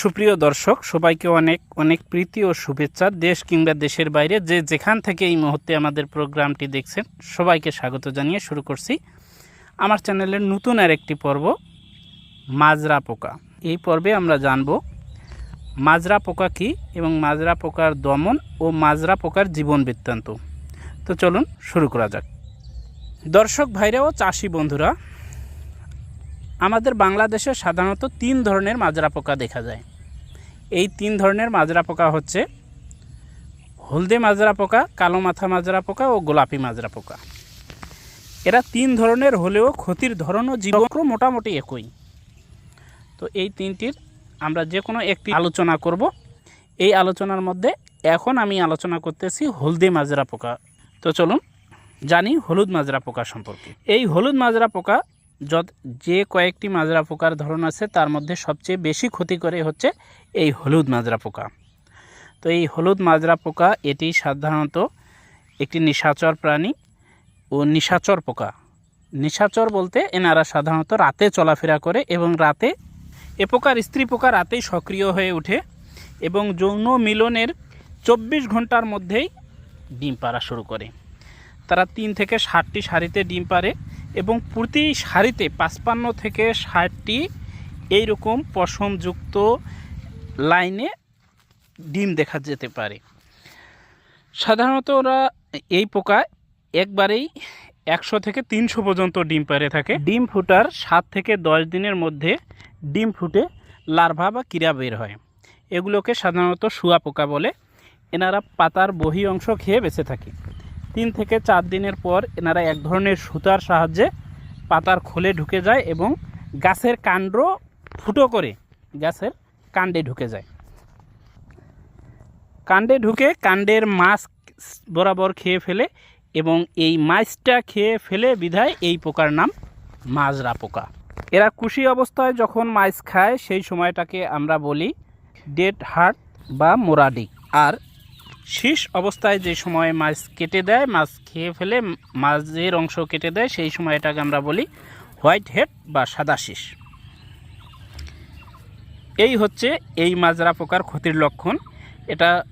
সুপ্রিয় দর্শক, সবাইকে অনেক অনেক প্রীতি ও শুভেচ্ছা। দেশ কিংবা দেশের বাইরে যে যেখান থেকে এই মুহূর্তে আমাদের প্রোগ্রামটি দেখছেন, সবাইকে স্বাগত জানিয়ে শুরু করছি আমার চ্যানেলের নতুন আর একটি পর্ব, মাজরা পোকা। এই পর্বে আমরা জানব, মাজরা পোকা কী এবং মাজরা পোকার দমন ও মাজরা পোকার জীবন বৃত্তান্ত। তো চলুন শুরু করা যাক। দর্শক, ভাইরা ও চাষি বন্ধুরা আমাদের বাংলাদেশে সাধারণত তিন ধরনের মাজরা পোকা দেখা যায়। এই তিন ধরনের মাজরা পোকা হচ্ছে হলদে মাজরা পোকা, কালো মাথা মাজরা পোকা ও গোলাপি মাজরা পোকা। এরা তিন ধরনের হলেও ক্ষতির ধরন ও জীবক্র মোটামুটি একই। তো এই তিনটির আমরা যে কোনো একটি আলোচনা করব। এই আলোচনার মধ্যে এখন আমি আলোচনা করতেছি হলদে মাজরা পোকা। তো চলুন জানি হলুদ মাজরা পোকা সম্পর্কে। এই হলুদ মাজরা পোকা যত যে কয়েকটি মাজরা পোকার ধরন আছে, তার মধ্যে সবচেয়ে বেশি ক্ষতি করে হচ্ছে এই হলুদ মাজরা পোকা। তো এই হলুদ মাজরা পোকা, এটি সাধারণত একটি নিশাচর প্রাণী ও নিশাচর পোকা। নিশাচর বলতে এনারা সাধারণত রাতে চলাফেরা করে এবং রাতে এ পোকার স্ত্রী পোকা রাতেই সক্রিয় হয়ে ওঠে এবং যৌন মিলনের চব্বিশ ঘণ্টার মধ্যেই ডিম পাড়া শুরু করে। তারা তিন থেকে ষাটটি শাড়িতে ডিম পারে এবং প্রতি শাড়িতে পাঁচপান্ন থেকে ষাটটি এইরকম পশমযুক্ত লাইনে ডিম দেখা যেতে পারে। সাধারণত ওরা এই পোকা একবারেই একশো থেকে তিনশো পর্যন্ত ডিম পারে থাকে। ডিম ফুটার সাত থেকে দশ দিনের মধ্যে ডিম ফুটে লার্ভা বা কিরা বের হয়। এগুলোকে সাধারণত শুয়া পোকা বলে। এনারা পাতার বহি অংশ খেয়ে বেঁচে থাকে। তিন থেকে চার দিনের পর এনারা এক ধরনের সুতার সাহায্যে পাতার খোলে ঢুকে যায় এবং গাছের কাণ্ড ফুটো করে গাছের কাণ্ডে ঢুকে যায়। কাণ্ডে ঢুকে কাণ্ডের মাছ বরাবর খেয়ে ফেলে এবং এই মাছটা খেয়ে ফেলে বিধায় এই পোকার নাম মাজরা পোকা। এরা কুশি অবস্থায় যখন মাছ খায় সেই সময়টাকে আমরা বলি ডেড হার্ট বা মোরাডিক আর শীষ অবস্থায় যে সময় মাছ কেটে দেয়, মাছ খেয়ে ফেলে মাছের অংশ কেটে দেয়, সেই সময় এটাকে আমরা বলি হোয়াইট হেড বা সাদা শীষ। এই হচ্ছে এই মাজরা পোকার ক্ষতির লক্ষণ। এটা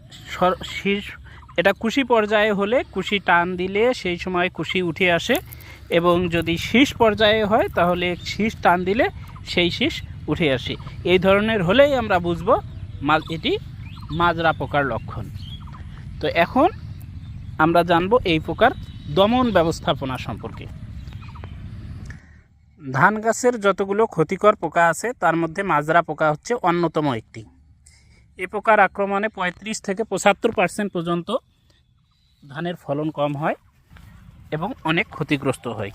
শীষ এটা কুশি পর্যায়ে হলে কুশি টান দিলে সেই সময় কুশি উঠে আসে এবং যদি শীষ পর্যায়ে হয় তাহলে শীষ টান দিলে সেই শীষ উঠে আসে। এই ধরনের হলেই আমরা বুঝব মা- এটি মাজরা পোকার লক্ষণ। তো এখন আমরা জানব এই পোকার দমন ব্যবস্থাপনা সম্পর্কে। ধান গাছের যতগুলো ক্ষতিকর পোকা আছে, তার মধ্যে মাজরা পোকা হচ্ছে অন্যতম একটি। এই পোকার আক্রমণে পঁয়ত্রিশ থেকে পঁচাত্তর পার্সেন্ট পর্যন্ত ধানের ফলন কম হয় এবং অনেক ক্ষতিগ্রস্ত হয়।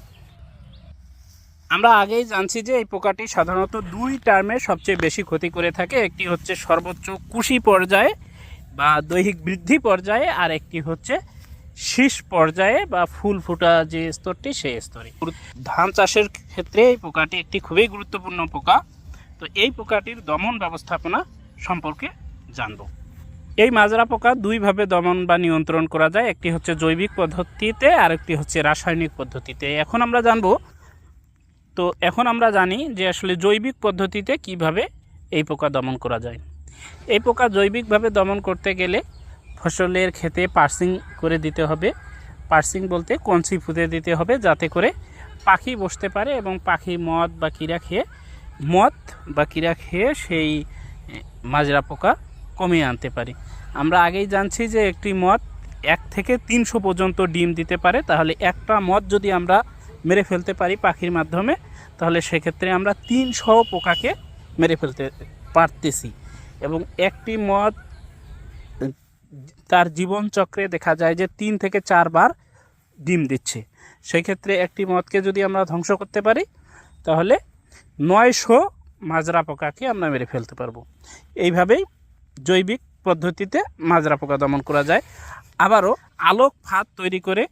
আমরা আগেই জানছি যে এই পোকাটি সাধারণত দুই টার্মে সবচেয়ে বেশি ক্ষতি করে থাকে। একটি হচ্ছে সর্বোচ্চ কুশি পর্যায়ে বা দৈহিক বৃদ্ধি পর্যায়ে আর একটি হচ্ছে শীষ পর্যায়ে বা ফুল ফোটা যে স্তরটি সেই স্তরে। ধান চাষের ক্ষেত্রে এই পোকাটি একটি খুবই গুরুত্বপূর্ণ পোকা। তো এই পোকাটির দমন ব্যবস্থাপনা সম্পর্কে জানব। এই মাজরা পোকা দুইভাবে দমন বা নিয়ন্ত্রণ করা যায়। একটি হচ্ছে জৈবিক পদ্ধতিতে আর একটি হচ্ছে রাসায়নিক পদ্ধতিতে। এখন আমরা জানব, তো এখন আমরা জানি যে আসলে জৈবিক পদ্ধতিতে কীভাবে এই পোকা দমন করা যায়। এই পোকা জৈবিকভাবে দমন করতে গেলে ফসলের ক্ষেতে পার্সিং করে দিতে হবে। পার্সিং বলতে কঞ্চি ফুতে দিতে হবে যাতে করে পাখি বসতে পারে এবং পাখি মদ বা কিরা খেয়ে, মদ বা কিরা খেয়ে সেই মাজরা পোকা কমিয়ে আনতে পারি। আমরা আগেই জানছি যে একটি মদ এক থেকে তিনশো পর্যন্ত ডিম দিতে পারে। তাহলে একটা মদ যদি আমরা মেরে ফেলতে পারি পাখির মাধ্যমে, তাহলে সেক্ষেত্রে আমরা তিনশো পোকাকে মেরে ফেলতে পারতেছি। এবং একটি মদ তার জীবনচক্রে দেখা যায় যে তিন থেকে চারবার ডিম দিচ্ছে। সেই ক্ষেত্রে একটি মদকে যদি আমরা ধ্বংস করতে পারি, তাহলে নয়শো মাজরা পোকাকে আমরা মেরে ফেলতে পারব। এইভাবেই জৈবিক পদ্ধতিতে মাজরা পোকা দমন করা যায়। আবারও আলোক ফাঁদ তৈরি করে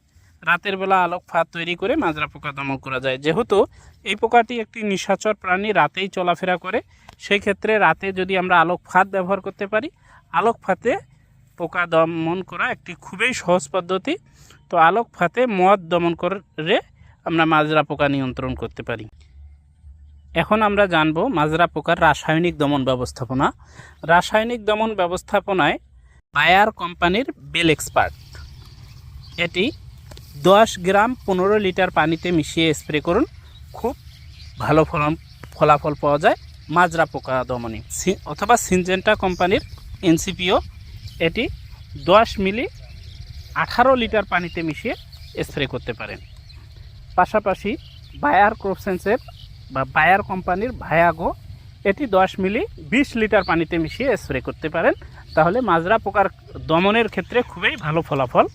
রাতের বেলা আলোক ফাঁদ তৈরি করে মাজরা পোকা দমন করা যায়। যেহেতু এই পোকাটি একটি নিশাচর প্রাণী, রাতেই চলাফেরা করে সেই ক্ষেত্রে রাতে যদি আমরা আলোক ফাঁদ ব্যবহার করতে পারি, আলোক ফাঁদে পোকা দমন করা একটি খুবই সহজ পদ্ধতি। তো আলোক ফাঁদে মদ দমন করে আমরা মাজরা পোকা নিয়ন্ত্রণ করতে পারি। এখন আমরা জানব মাজরা পোকার রাসায়নিক দমন ব্যবস্থাপনা। রাসায়নিক দমন ব্যবস্থাপনায় বায়ার কোম্পানির বেল এক্সপার্ট। এটি দশ গ্রাম পনেরো লিটার পানিতে মিশিয়ে স্প্রে করুন। খুব ভালো ফলন, ফলাফল পাওয়া যায়। মাজরা পোকা দমনে অথবা সিনজেন্টা কোম্পানির এনসিপিও এটি দশ মিলি আঠারো লিটার পানিতে মিশিয়ে স্প্রে করতে পারেন। পাশাপাশি বায়ার ক্রোপসেন্সের বা বায়ার কোম্পানির ভায়াগো, এটি দশ মিলি বিশ লিটার পানিতে মিশিয়ে স্প্রে করতে পারেন। তাহলে মাজরা পোকার দমনের ক্ষেত্রে খুবই ভালো ফলাফল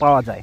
পাওয়া যায়।